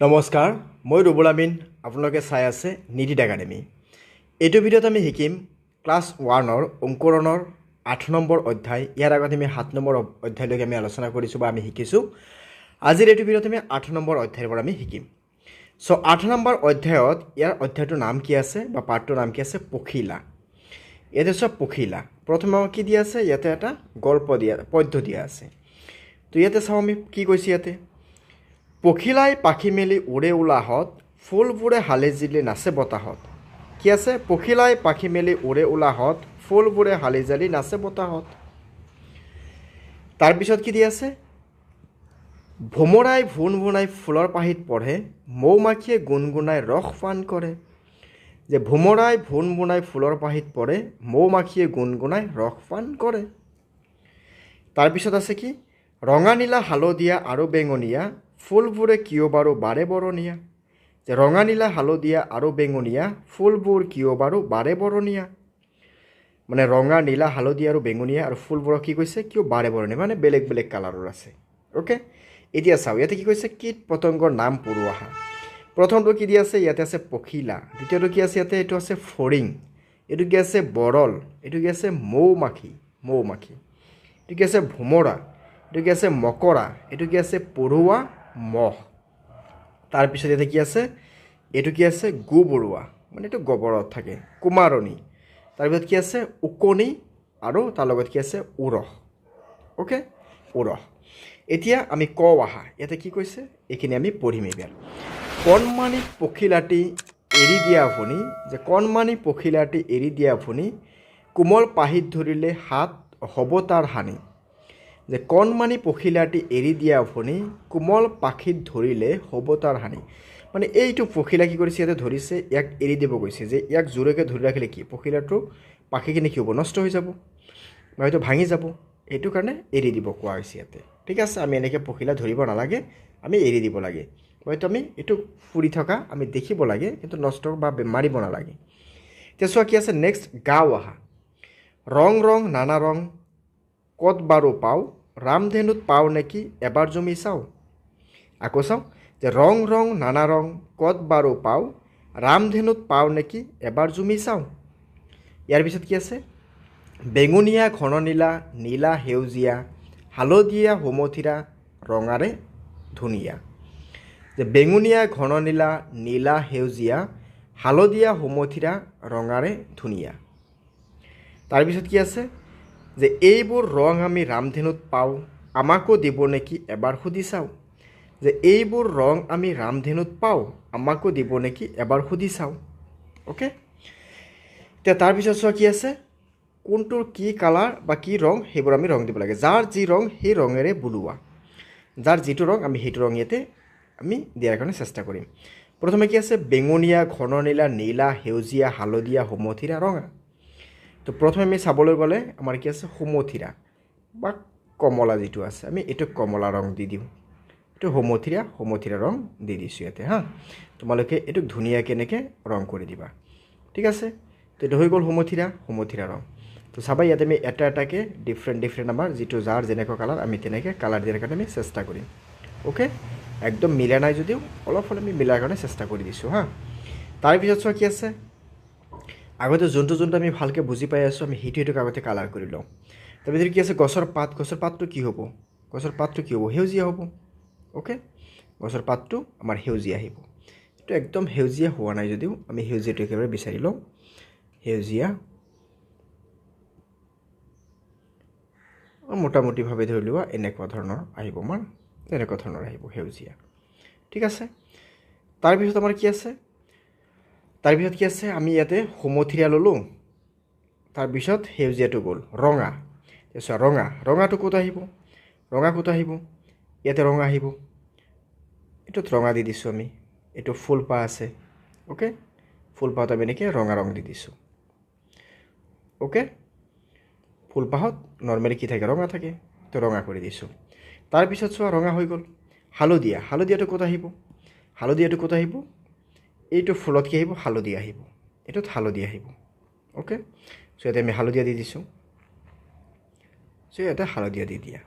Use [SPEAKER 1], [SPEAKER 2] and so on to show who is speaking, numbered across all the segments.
[SPEAKER 1] নমস্কাৰ, মই ৰুবুল আমিন, আপোনালোকে চাই আছে নিটিত একাডেমি। এইটো ভিডিঅ'ত আমি শিকিম ক্লাছ ওৱানৰ অংকুৰণৰ আঠ নম্বৰ অধ্যায়। ইয়াৰ আগত আমি সাত নম্বৰ অধ্যায়লৈকে আমি আলোচনা কৰিছোঁ বা আমি শিকিছোঁ। আজিৰ এইটো ভিডিঅ'ত আমি আঠ নম্বৰ অধ্যায়ৰ পৰা আমি শিকিম। চ' আঠ নম্বৰ অধ্যায়ত ইয়াৰ অধ্যায়টোৰ নাম কি আছে বা পাঠটোৰ নাম কি আছে? পখিলা। ইয়াতে চোৱা, পখিলা। প্ৰথমে কি দিয়া আছে? ইয়াতে এটা গল্প দিয়া, পদ্য দিয়া আছে। তো ইয়াতে চাওঁ আমি কি কৈছে ইয়াতে। পখিলাই পাখি মেলি উৰে ওলাহত ফুলবোৰে হালি জিলি নাচে বতাহত। কি আছে? পখিলাই পাখি মেলি উৰে ওলাহত ফুলবোৰে হালি জালি নাচে বতাহত। তাৰপিছত কি দি আছে? ভোমৰাই ভোন ভোনাই ফুলৰ পাহিত পঢ়ে মৌ মাখিয়ে গুণগুণাই ৰস পান কৰে। যে ভোমৰাই ভোন ভোনাই ফুলৰ পাহিত পৰে মৌ মাখিয়ে গুণগুণাই ৰস পান কৰে। তাৰপিছত আছে কি? ৰঙা নীলা হালধীয়া আৰু বেঙুনীয়া ফুলবোৰে কিয় বাৰু বাৰে বৰণীয়া? যে ৰঙা নীলা হালধীয়া আৰু বেঙুনীয়া ফুলবোৰ কিয় বাৰু বাৰে বৰণীয়া? মানে ৰঙা নীলা হালধীয়া আৰু বেঙুনীয়া আৰু ফুলবোৰক কি কৈছে? কিয় বাৰে বৰণীয়া? মানে বেলেগ বেলেগ কালাৰৰ আছে। অ'কে এতিয়া চাওঁ ইয়াতে কি কৈছে? কীট পতংগৰ নাম পৰুৱাহা। প্ৰথমটো কি দি আছে? ইয়াতে আছে পখিলা। দ্বিতীয়টো কি আছে? ইয়াতে এইটো আছে ফৰিং। এইটো কি আছে? বৰল। এইটো কি আছে? মৌ মাখি মৌ মাখি এইটো কি আছে? ভোমৰা। এইটো কি আছে? মকৰা। এইটো কি আছে? পৰুৱা মহ তাৰপিছত ইয়াতে কি আছে? এইটো কি আছে? গু বৰুৱা মানে এইটো গোবৰত থাকে। কুমাৰণী। তাৰপিছত কি আছে? ওকণি আৰু তাৰ লগত কি আছে? উৰহ। অ'কে উৰহ। এতিয়া আমি ক আহা। ইয়াতে কি কৈছে? এইখিনি আমি পঢ়িম এইবাৰ। কণমানি পখিলাটি এৰি দিয়া আপুনি যে কণমানি পখিলাটি এৰি দিয়া আপুনি কোমল পাহিত ধৰিলে হাত হ'ব তাৰ হানি। যে কণমানি পখিলাটি এৰি দিয়া আপুনি কোমল পাখিত ধৰিলে হ'ব তাৰ হানি। মানে এইটো পখিলা কি কৰিছে, ইয়াতে ধৰিছে, ইয়াক এৰি দিব গৈছে যে ইয়াক জোৰকৈ ধৰি ৰাখিলে কি? পখিলাটোৰ পাখিখিনি কি হ'ব? নষ্ট হৈ যাব, বা হয়তো ভাঙি যাব। এইটো কাৰণে এৰি দিব কোৱা হৈছে ইয়াতে। ঠিক আছে, আমি এনেকৈ পখিলা ধৰিব নালাগে, আমি এৰি দিব লাগে। হয়তো আমি এইটো ফুৰি থকা, আমি দেখিব লাগে, কিন্তু নষ্ট বা মাৰিব নালাগে। এতিয়া চোৱা কি আছে নেক্সট গাঁও আহা। ৰং ৰং, নানা ৰং ক'ত বাৰু পাওঁ, ৰামধেনুত পাওঁ নেকি, এবাৰ জমি চাওঁ। আকৌ চাওঁ যে ৰং ৰং, নানা ৰং ক'ত বাৰু পাওঁ, ৰামধেনুত পাওঁ নেকি, এবাৰ জুমি চাওঁ। ইয়াৰ পিছত কি আছে? বেঙুনীয়া ঘন নীলা নীলা সেউজীয়া, হালধীয়া হোমথিৰা ৰঙাৰে ধুনীয়া। যে বেঙুনীয়া ঘন নীলা নীলা সেউজীয়া, হালধীয়া হোমথিৰা ৰঙাৰে ধুনীয়া। তাৰপিছত কি আছে? যে এইবোৰ ৰং আমি ৰামধেনুত পাওঁ, আমাকো দিব নেকি এবাৰ সুধি চাওঁ? যে এইবোৰ ৰং আমি ৰামধেনুত পাওঁ, আমাকো দিব নেকি এবাৰ সুধি চাওঁ? অ'কে এতিয়া তাৰপিছত চোৱা কি আছে? কোনটোৰ কি কালাৰ বা কি ৰং সেইবোৰ আমি ৰং দিব লাগে। যাৰ যি ৰং, সেই ৰঙেৰে বোলোৱা। যাৰ যিটো ৰং, আমি সেইটো ৰং ইয়াতে আমি দিয়াৰ কাৰণে চেষ্টা কৰিম। প্ৰথমে কি আছে? বেঙুনীয়া ঘন নীলা নীলা, সেউজীয়া, হালধীয়া, হোমথিৰা, ৰঙা। তো প্ৰথমে আমি চাবলৈ গ'লে আমাৰ কি আছে হোমথিৰা বা কমলা যিটো আছে, আমি এইটো কমলা ৰং দি দিওঁ। এইটো হোমথিৰা হোমথিৰা ৰং দি দিছোঁ ইয়াতে, হা। তোমালোকে এইটোক ধুনীয়াকৈ এনেকৈ ৰং কৰি দিবা। ঠিক আছে? তো এইটো হৈ গ'ল হোমথিৰা হোমথিৰা ৰং। তো চাবা, ইয়াতে আমি এটা এটাকৈ ডিফাৰেণ্ট ডিফাৰেণ্ট আমাৰ যিটো যাৰ যেনেকুৱা কালাৰ আমি তেনেকৈ কালাৰ দিয়াৰ কাৰণে আমি চেষ্টা কৰিম। অ'কে একদম মিলা নাই যদিও, অলপ হ'লে আমি মিলাৰ কাৰণে চেষ্টা কৰি দিছোঁ, হা। তাৰপিছত চোৱা কি আছে? আগতে যোনটো যোনটো আমি ভালকৈ বুজি পাই আছোঁ আমি সেইটো সেইটোক আগতে কালাৰ কৰি লওঁ। তাৰপিছত কি আছে? গছৰ পাত গছৰ পাতটো কি হ'ব? গছৰ পাতটো কি হ'ব? সেউজীয়া হ'ব। অ'কে গছৰ পাতটো আমাৰ সেউজীয়া আহিব। এইটো একদম সেউজীয়া হোৱা নাই যদিও আমি সেউজীয়াটো একেবাৰে বিচাৰি লওঁ। সেউজীয়া। মোটামুটিভাৱে ধৰি লোৱা এনেকুৱা ধৰণৰ আহিব আমাৰ। তেনেকুৱা ধৰণৰ আহিব সেউজীয়া। ঠিক আছে? তাৰপিছত আমাৰ কি আছে? তাৰপিছত কি আছে, আমি ইয়াতে হোমথিৰা ল'লোঁ। তাৰপিছত সেউজীয়াটো গ'ল, ৰঙা। চোৱা, ৰঙা। ৰঙাটো ক'ত আহিব? ৰঙা ক'ত আহিব? ইয়াতে ৰঙা আহিব। এইটোত ৰঙা দি দিছোঁ আমি। এইটো ফুলপাহ আছে অ'কে ফুলপাহত আমি এনেকৈ ৰঙা ৰং দি দিছোঁ। অ'কে ফুলপাহত নৰ্মেলি কি থাকে? ৰঙা থাকে। তো ৰঙা কৰি দিছোঁ। তাৰপিছত চোৱা, ৰঙা হৈ গ'ল। হালধীয়া। হালধীয়াটো ক'ত আহিব? হালধীয়াটো ক'ত আহিব? এইটো ফুলত কি আহিব? হালধীয়া আহিব। এইটোত হালধি আহিব। অ'কে চ' ইয়াতে আমি হালধীয়া দি দিছোঁ। চ' ইয়াতে হালধীয়া দি দিয়া।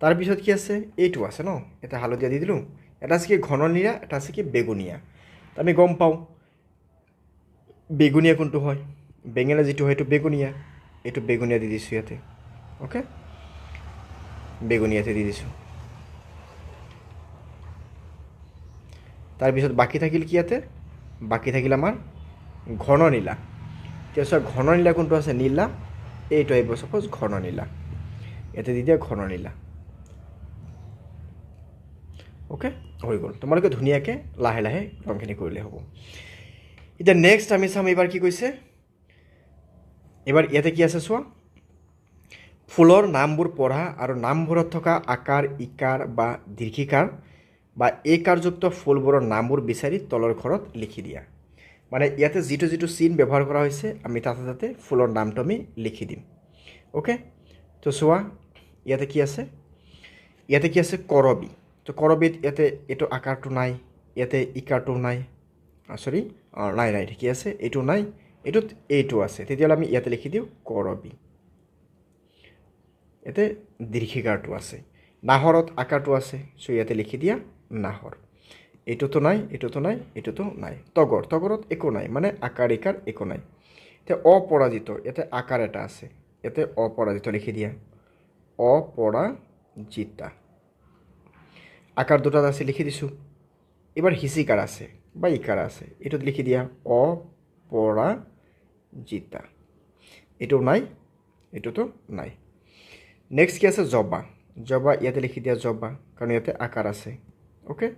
[SPEAKER 1] তাৰপিছত কি আছে? এইটো আছে ন? ইয়াতে হালধীয়া দি দিলোঁ। এটা আছে কি ঘননীলা এটা আছে কি বেগুনীয়া। আমি গম পাওঁ, বেগুনীয়া কোনটো হয়? বেঙেনা যিটো হয়, এইটো বেগুনীয়া। এইটো বেগুনীয়া দি দিছোঁ ইয়াতে। অ'কে বেগুনীয়াতে দি দিছোঁ। তাৰপিছত বাকী থাকিল কি ইয়াতে? বাকী থাকিল আমাৰ ঘন নীলা চোৱা ঘন নীলা কোনটো আছে? নীলা। এইটো আহিব চাপ'জ ঘন নীলা ইয়াতে দি দিয়া ঘন নীলা অ'কে হৈ গ'ল। তোমালোকে ধুনীয়াকৈ লাহে লাহে ৰংখিনি কৰিলে হ'ব। এতিয়া নেক্সট আমি চাম, এইবাৰ কি কৈছে? এইবাৰ ইয়াতে কি আছে চোৱা? ফুলৰ নামবোৰ পঢ়া আৰু নামবোৰত থকা আকাৰ, ইকাৰ বা দীৰ্ঘিকাৰ বা এইকাৰযুক্ত ফুলবোৰৰ নামবোৰ বিচাৰি তলৰ ঘৰত লিখি দিয়া। মানে ইয়াতে যিটো যিটো চিন ব্যৱহাৰ কৰা হৈছে, আমি তাতে তাতে ফুলৰ নামটো আমি লিখি দিম। অ'কে তো চোৱা, ইয়াতে কি আছে? ইয়াতে কি আছে? কৰবি। তো কৰবিত ইয়াতে এইটো আকাৰটো নাই, ইয়াতে ইকাৰটো নাই। চৰি অঁ নাই নাই ঠিকে আছে? এইটো নাই, এইটোত এইটো আছে। তেতিয়াহ'লে আমি ইয়াতে লিখি দিওঁ কৰবি। ইয়াতে দীৰ্ঘিকাৰটো আছে। নাহৰত আকাৰটো আছে চ' ইয়াতে লিখি দিয়া নাহৰ এইটোতো নাই এইটোতো নাই এইটোতো নাই। তগৰ তগৰত একো নাই মানে আকাৰ, ইকাৰ একো নাই। এতিয়া অপৰাজিত, ইয়াতে আকাৰ এটা আছে, ইয়াতে অপৰাজিত লিখি দিয়া। অপৰাজিতা। আকাৰ দুটাত আছে, লিখি দিছোঁ। এইবাৰ হিচিকাৰ আছে বা ইকাৰ আছে, এইটোত লিখি দিয়া, অপৰাজিতা। এইটো নাই এইটোতো নাই। নেক্সট কি আছে? জবা। জবা, ইয়াতে লিখি দিয়া জবা, কাৰণ ইয়াতে আকাৰ আছে। অ'কে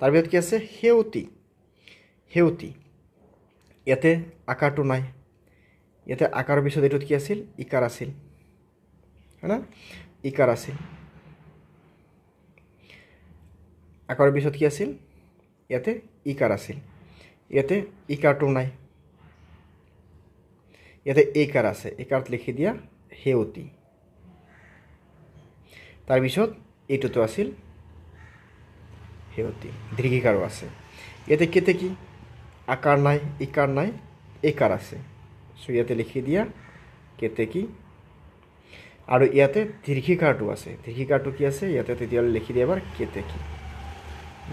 [SPEAKER 1] তাৰপিছত কি আছে? সেউতী সেউতী ইয়াতে আকাৰটো নাই। ইয়াতে আকাৰৰ পিছত এইটোত কি আছিল? ইকাৰ আছিল। হয় না? ইকাৰ আছিল। আকাৰৰ পিছত কি আছিল? ইয়াতে ইকাৰ আছিল। ইয়াতে ইকাৰটো নাই। ইয়াতে এইকাৰ আছে। এইকাৰত লিখি দিয়া সেউতী তাৰপিছত এইটোতো আছিল। সেউতী দীৰ্ঘিকাৰো আছে। ইয়াতে কেতে কি? আকাৰ নাই ইকাৰ নাই একাৰ আছে। চ' ইয়াতে লিখি দিয়া কেতে কি? আৰু ইয়াতে দীৰ্ঘিকাৰটো আছে। দীৰ্ঘিকাৰটো কি আছে? ইয়াতে তেতিয়াহ'লে লিখি দিয়া এবাৰ কেতে কি।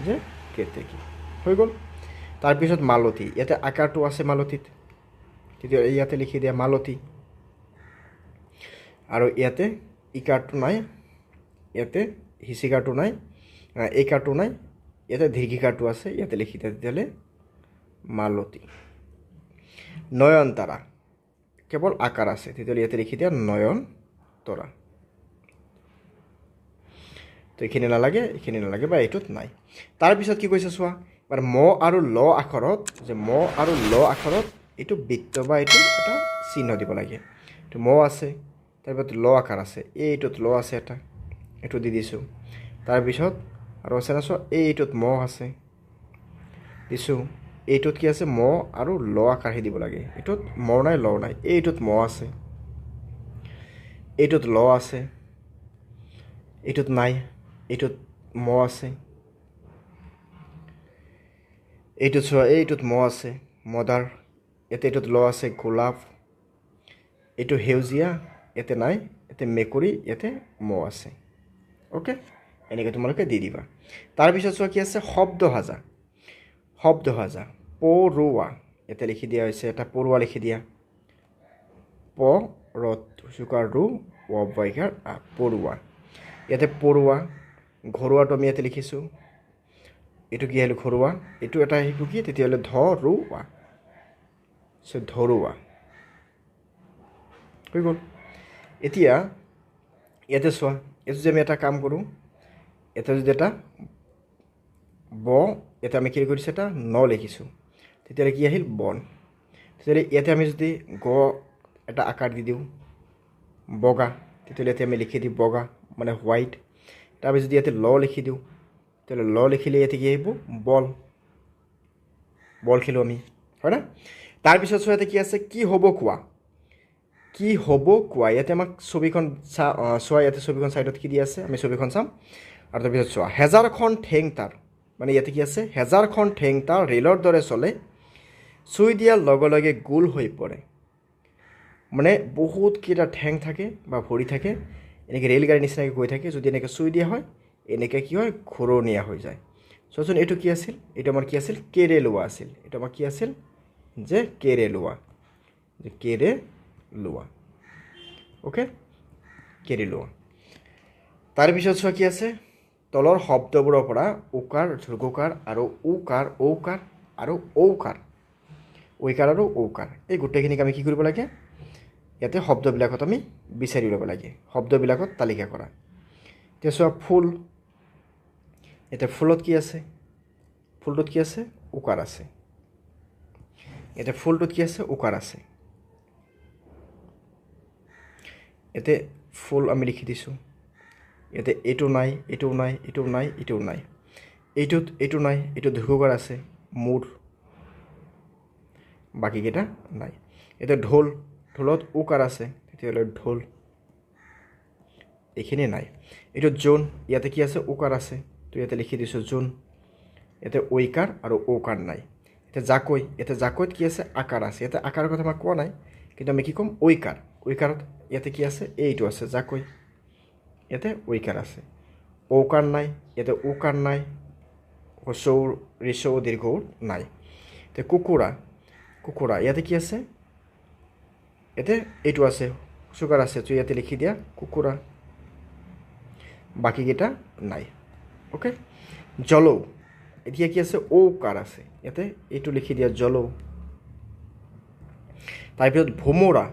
[SPEAKER 1] যে কেতে কি। হৈ গ'ল। তাৰপিছত মালতী, ইয়াতে আকাৰটো আছে মালতীত। তেতিয়া ইয়াতে লিখি দিয়া মালতী। আৰু ইয়াতে ইকাৰটো নাই, ইয়াতে হিচিকাৰটো নাই এই কাৰটো নাই ইয়াতে দীৰ্ঘিকাৰটো আছে, ইয়াতে লিখি দিয়া তেতিয়াহ'লে মালতী। নয়নতাৰা কেৱল আকাৰ আছে, তেতিয়াহ'লে ইয়াতে লিখি দিয়া নয়ন তৰা। তো এইখিনি নালাগে এইখিনি নালাগে বা এইটোত নাই। তাৰপিছত কি কৈছে চোৱা মানে ম আৰু ল আখৰত, যে ম আৰু ল আখৰত এইটো বৃত্ত বা এইটো এটা চিহ্ন দিব লাগে। এইটো ম আছে তাৰপিছত ল আকাৰ আছে, এইটোত ল আছে এটা, এইটো দি দিছোঁ। তাৰপিছত আৰু আছে না চোৱা এইটোত ম আছে। দিছোঁ এইটোত কি আছে? ম আৰু ল আকাৰহে দিব লাগে। এইটোত ম নাই ল নাই এইটোত ম আছে। এইটোত ল আছে। এইটোত নাই এইটোত ম আছে। এইটোত চোৱা এইটোত ম আছে মদাৰ। ইয়াতে এইটোত ল আছে গোলাপ। এইটো সেউজীয়া ইয়াতে নাই ইয়াতে মেকুৰী ইয়াতে ম আছে। অ'কে? এনেকৈ তোমালোকে দি দিবা। তাৰপিছত চোৱা কি আছে? শব্দ সাজা শব্দ সাজা পৰুৱা। ইয়াতে লিখি দিয়া হৈছে এটা পৰুৱা লিখি দিয়া। প ৰ চুকাৰ ৰু ৱ আ পৰুৱা। ইয়াতে পৰুৱা ঘৰুৱাটো আমি ইয়াতে লিখিছোঁ। এইটো কি আহিল? ঘৰুৱা। এইটো এটা আহিব কি? তেতিয়াহ'লে ধৰুৱা। চ' ধৰুৱা। হৈ গ'ল। এতিয়া ইয়াতে চোৱা এইটো যে আমি এটা কাম কৰোঁ এটা যদি এটা ব ইয়াতে আমি কি কৰিছোঁ এটা? ন লিখিছোঁ। তেতিয়াহ'লে কি আহিল? বন। তেতিয়াহ'লে ইয়াতে আমি যদি গ এটা আকাৰ দি দিওঁ বগা তেতিয়াহ'লে ইয়াতে আমি লিখি দিওঁ বগা মানে হোৱাইট। তাৰপিছত যদি ইয়াতে ল লিখি দিওঁ তেতিয়াহ'লে ল লিখিলে ইয়াতে কি আহিব? বল। বল খেলোঁ আমি হয় না তাৰপিছত ইয়াতে কি আছে? কি হ'ব কোৱা? কি হ'ব কোৱা? ইয়াতে আমাক ছবিখন চা চোৱা ইয়াতে ছবিখন ছাইডত কি দি আছে? আমি ছবিখন চাম। আৰু তাৰপিছত চোৱা হেজাৰখন ঠেং তাৰ মানে ইয়াতে কি আছে? হেজাৰখন ঠেং তাৰ ৰেলৰ দৰে চলে চুই দিয়াৰ লগে লগে গোল হৈ পৰে। মানে বহুতকেইটা ঠেং থাকে বা ভৰি থাকে, এনেকৈ ৰেল গাড়ীৰ নিচিনাকৈ গৈ থাকে, যদি এনেকৈ চুই দিয়া হয়, এনেকৈ কি হয়? ঘূৰণীয়া হৈ যায়। চোৱাচোন, এইটো কি আছিল? এইটো আমাৰ কি আছিল? লোৱা আছিল। এইটো আমাৰ কি আছিল? যে কেৰে লোৱা যে কেৰে লোৱা অ'কে লোৱা তাৰপিছত চোৱা কি আছে? তলৰ শব্দবোৰৰ পৰা উকাৰ ধ্ৰুগকাৰ আৰু উকাৰ, ঔকাৰ আৰু ঔকাৰ। ঐকাৰ আৰু ঔকাৰ। এই গোটেইখিনিক আমি কি কৰিব লাগে? ইয়াতে শব্দবিলাকত আমি বিচাৰি ল'ব লাগে। শব্দবিলাকত তালিকা কৰা। এতিয়া চোৱা, ফুল। এতিয়া ফুলত কি আছে? ফুলটোত কি আছে? উকাৰ আছে। এতিয়া ফুলটোত কি আছে? উকাৰ আছে। ইয়াতে ফুল আমি লিখি দিছোঁ। ইয়াতে এইটো নাই এইটোও নাই এইটোও নাই এইটোও নাই। এইটোত এইটো নাই এইটো দীৰ্ঘকাৰ আছে মূৰ। বাকীকেইটা নাই। এতিয়া ঢোল ঢোলত উকাৰ আছে তেতিয়াহ'লে ঢোল। এইখিনি নাই। এইটো জোন ইয়াতে কি আছে? উকাৰ আছে। তো ইয়াতে লিখি দিছোঁ জোন। ইয়াতে ঐকাৰ আৰু ঔকাৰ নাই। এতিয়া জাকৈ ইয়াতে জাকৈত কি আছে? আকাৰ আছে। ইয়াতে আকাৰৰ কথা মই কোৱা নাই কিন্তু আমি কি ক'ম? ঐকাৰ। ঐকাৰত ইয়াতে কি আছে? এইটো আছে জাকৈ। ইয়াতে ঐকাৰ আছে। ঔকাৰ নাই ইয়াতে উকাৰ নাই হচৌৰ ঋচৌ দীৰ্ঘৌ নাই। এতিয়া কুকুৰা কুকুৰা ইয়াতে কি আছে? ইয়াতে এইটো আছে চুগাৰ আছে, তো ইয়াতে লিখি দিয়া কুকুৰা বাকীকেইটা নাই অ'কে জলৌ, এতিয়া কি আছে? ঔকাৰ আছে, ইয়াতে এইটো লিখি দিয়া জলৌ। তাৰপিছত ভোমোৰা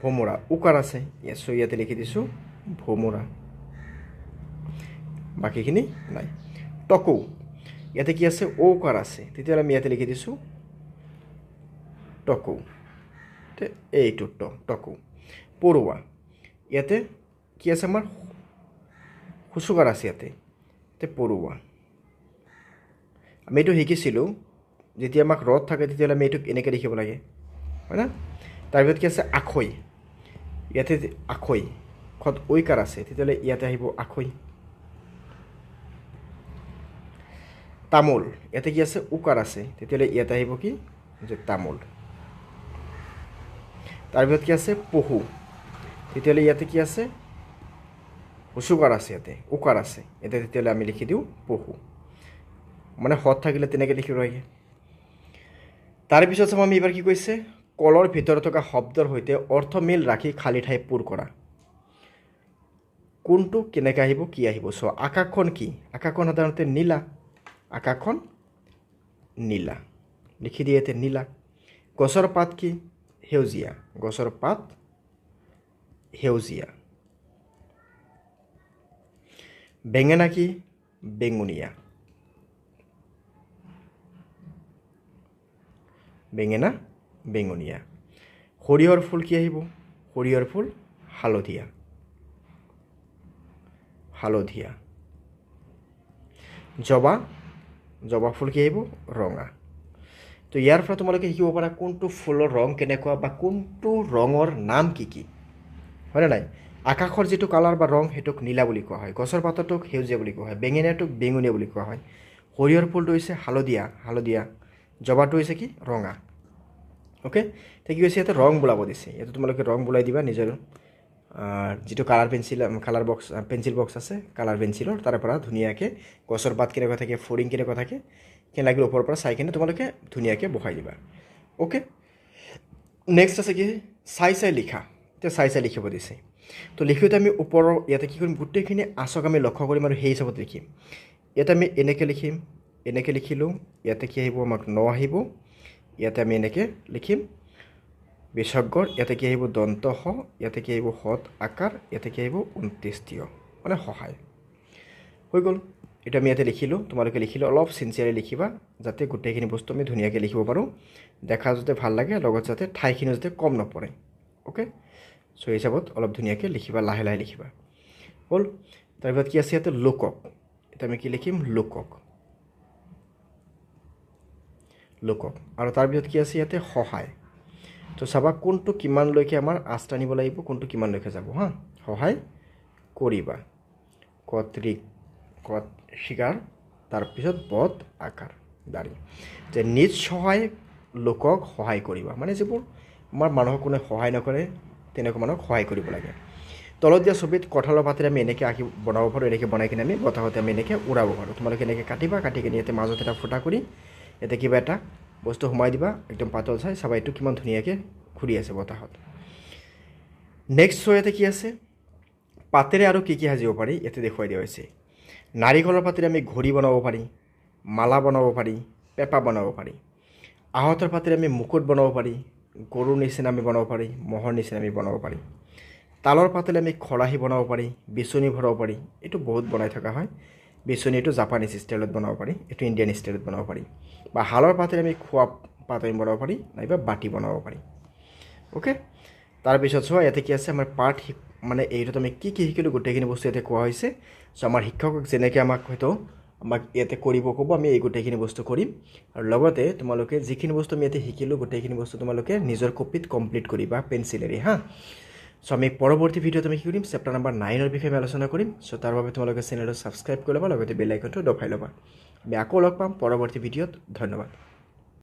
[SPEAKER 1] ভোমোৰা উকাৰ আছে চ' ইয়াতে লিখি দিছোঁ ভোমোৰা। বাকীখিনি নাই। টকৌ, ইয়াতে কি আছে? ঔকাৰ আছে? তেতিয়াহ'লে আমি ইয়াতে লিখি দিছোঁ টকৌ। এইটো ট, টকৌ। পৰুৱা, ইয়াতে কি আছে আমাৰ? সুচুকাৰ আছে ইয়াতে। তে পৰুৱা। আমি এইটো শিকিছিলোঁ। যেতিয়া আমাক ৰদ থাকে, তেতিয়াহ'লে আমি এইটোক এনেকৈ লিখিব লাগে। হয় না? তাৰপিছত কি আছে? আখৈ। ইয়াতে আখৈ, খত ঐকাৰ আছে? তেতিয়াহ'লে ইয়াতে আহিব আখৈ। তামোল। ইয়াতে কি আছে? উকাৰ আছে। তেতিয়াহ'লে ইয়াতে আহিব কি? যে তামোল। তাৰপিছত কি আছে? পহু। তেতিয়াহ'লে ইয়াতে কি আছে? উচুকাৰ আছে ইয়াতে। উকাৰ আছে। ইয়াতে তেতিয়াহ'লে আমি লিখি দিওঁ পহু। মানে হত থাকিলে তেনেকৈ লিখিব লাগে তাৰপিছত চাম আমি এইবাৰ কি কৈছে? কলৰ ভিতৰত থকা শব্দৰ সৈতে অৰ্থ মিল ৰাখি খালী ঠাই পূৰ কৰা। কোনটো কেনেকৈ আহিব, কি আহিব? চ' আকাশখন কি? আকাশখন সাধাৰণতে নীলা। আকাশখন নীলা। লিখি দিয়ে ইয়াতে নীলা। গছৰ পাত কি? সেউজীয়া। গছৰ পাত সেউজীয়া। বেঙেনা কি? বেঙুনীয়া। বেঙেনা, বেঙুনীয়া। সৰিয়হৰ ফুল কি আহিব? সৰিয়হৰ ফুল হালধীয়া। হালধীয়া। জবা জবা ফুল কি আহিব? ৰঙা। তো ইয়াৰ পৰা তোমালোকে শিকিব পাৰা কোনটো ফুলৰ ৰং কেনেকুৱা বা কোনটো ৰঙৰ নাম কি কি। হয়নে নাই? আকাশৰ যিটো কালাৰ বা ৰং সেইটোক নীলা বুলি কোৱা হয়। গছৰ পাতটোক সেউজীয়া বুলি কোৱা হয়। বেঙেনাটোক বেঙুনীয়া বুলি কোৱা হয়। সৰিয়হৰ ফুলটো হৈছে হালধীয়া হালধীয়া। জবাটো হৈছে কি? ৰঙা। অ'কে এতিয়া কি হৈছে? ইয়াতে ৰং বোলাব দিছে। ইয়াতে তোমালোকে ৰং বোলাই দিবা নিজৰ যিটো colour pencil colour box pencil box আছে কালাৰ পেঞ্চিলৰ তাৰে পৰা ধুনীয়াকৈ গছৰ পাত কেনেকুৱা থাকে ফৰিং কেনেকুৱা থাকে কেনে লাগিলে ওপৰৰ পৰা চাই কিনে তোমালোকে ধুনীয়াকৈ বহাই দিবা। অ'কে নেক্সট আছে কি? চাই চাই লিখা। এতিয়া চাই চাই লিখিব দিছে। তো লিখোঁতে আমি ওপৰৰ ইয়াতে কি কৰিম? গোটেইখিনি আচক আমি লক্ষ্য কৰিম আৰু সেই হিচাপত লিখিম। ইয়াতে আমি এনেকৈ লিখিম এনেকৈ লিখিলোঁ ইয়াতে কি আহিব? আমাক ন আহিব। ইয়াতে আমি এনেকৈ লিখিম। বিসৰ্গৰ ইয়াতে কি আহিব দন্ত স ইয়াতে কি আহিব সৎ আকাৰ, ইয়াতে কি আহিব ঊনত্ৰিছতীয় মানে সহায়। হৈ গ'ল। এইটো আমি ইয়াতে লিখিলোঁ, তোমালোকে লিখিলে অলপ চিনচিয়াৰলি লিখিবা, যাতে গোটেইখিনি বস্তু আমি ধুনীয়াকৈ লিখিব পাৰোঁ। দেখা যাতে ভালো লাগে, লগত যাতে ঠাইখিনি যাতে কম নপৰে। অ'কে চ' এই হিচাপত অলপ ধুনীয়াকৈ লিখিবা, লাহে লাহে লিখিবা। হ'ল। তাৰপিছত কি আছে ইয়াতে? লোকক। এতিয়া আমি কি লিখিম? লোকক। লোকক। আৰু তাৰপিছত কি আছে ইয়াতে? সহায়। তো চাবা কোনটো কিমানলৈকে আমাৰ আঁচ টানিব লাগিব, কোনটো কিমানলৈকে যাব, হা? সহায় কৰিবা। কত্ৰিক, কত, শিকাৰ, তাৰপিছত বধ, আকাৰ দাড়ি যে নিজ সহায় লোকক সহায় কৰিবা। মানে যিবোৰ আমাৰ মানুহক কোনে সহায় নকৰে, তেনেকুৱা মানুহক সহায় কৰিব লাগে। তলত দিয়া ছবিত কঁঠালৰ পাতেৰে আমি এনেকৈ আঁকি বনাব পাৰোঁ, এনেকৈ বনাই কিনে আমি বতাহতে আমি এনেকৈ উৰাব পাৰোঁ। তোমালোকে এনেকৈ কাটিবা, কাটি কিনে ইয়াতে মাজত এটা ফুটা কৰি, ইয়াতে কিবা এটা বস্তু সোমাই দিবা, একদম পাতল চাই, চাবা এইটো কিমান ধুনীয়াকৈ ঘূৰি আছে বতাহত। নেক্সট চ' ইয়াতে কি আছে? পাতেৰে আৰু কি কি সাজিব পাৰি, ইয়াতে দেখুৱাই দিয়া হৈছে। নাৰিকলৰ পাতেৰে আমি ঘড়ী বনাব পাৰি, মালা বনাব পাৰি, পেঁপা বনাব পাৰি। আহঁতৰ পাতেৰে আমি মুকুট বনাব পাৰি, গৰুৰ নিচিনা আমি বনাব পাৰি, ম'হৰ নিচিনা আমি বনাব পাৰি। তালৰ পাতেৰে আমি খৰাহী বনাব পাৰি, বিচনী ভৰাব পাৰি, এইটো বহুত বনাই থকা হয়। বিচনী এইটো জাপানীজ ষ্টাইলত বনাব পাৰি এইটো ইণ্ডিয়ান ষ্টাইলত বনাব পাৰি। বা শালৰ পাতেৰে আমি খোৱা পাত আমি বনাব পাৰি নাইবা বাতি বনাব পাৰি। অ'কে তাৰপিছত চোৱা ইয়াতে কি আছে আমাৰ শিক মানে এইটোত আমি কি কি শিকিলোঁ গোটেইখিনি বস্তু ইয়াতে কোৱা হৈছে। চ' আমাৰ শিক্ষকক যেনেকৈ আমাক হয়তো আমাক ইয়াতে কৰিব ক'ব আমি এই গোটেইখিনি বস্তু কৰিম। আৰু লগতে তোমালোকে যিখিনি বস্তু আমি ইয়াতে শিকিলোঁ গোটেইখিনি বস্তু তোমালোকে নিজৰ কপিত কমপ্লিট কৰিবা পেঞ্চিলেৰে হা? চ' আমি পৰৱৰ্তী ভিডিওতে আমি কি কৰিম চেপ্টাৰ নাম্বাৰ নাইনৰ বিষয়ে আলোচনা কৰিম চ' তাৰ বাবে তোমালোকে চেনেলটো ছাবস্ক্ৰাইব কৰি ল'বা, লগতে বেল আইকনটো দফাই ল'বা। আমি আকৌ লগ পাম পৰৱৰ্তী ভিডিঅ'ত ধন্যবাদ।